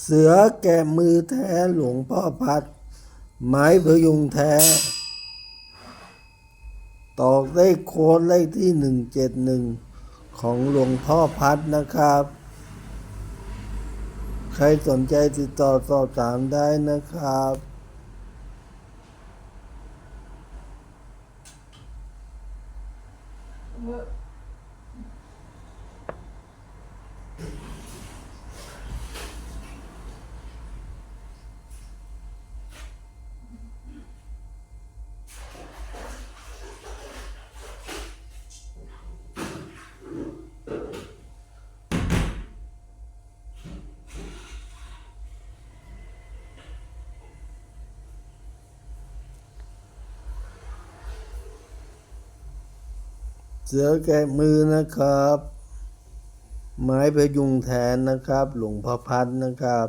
เสือแกะมือแท้หลวงพ่อพัด ไม้พยุงแท้ ตอกได้โค้ดเลขที่หนึ่งเจ็ดหนึ่งของหลวงพ่อพัดนะครับ ใครสนใจติดต่อสอบถามได้นะครับเเสือแกะมือนะครับ ไม้พยุงแทนนะครับ หลวงพ่อพัดนะครับ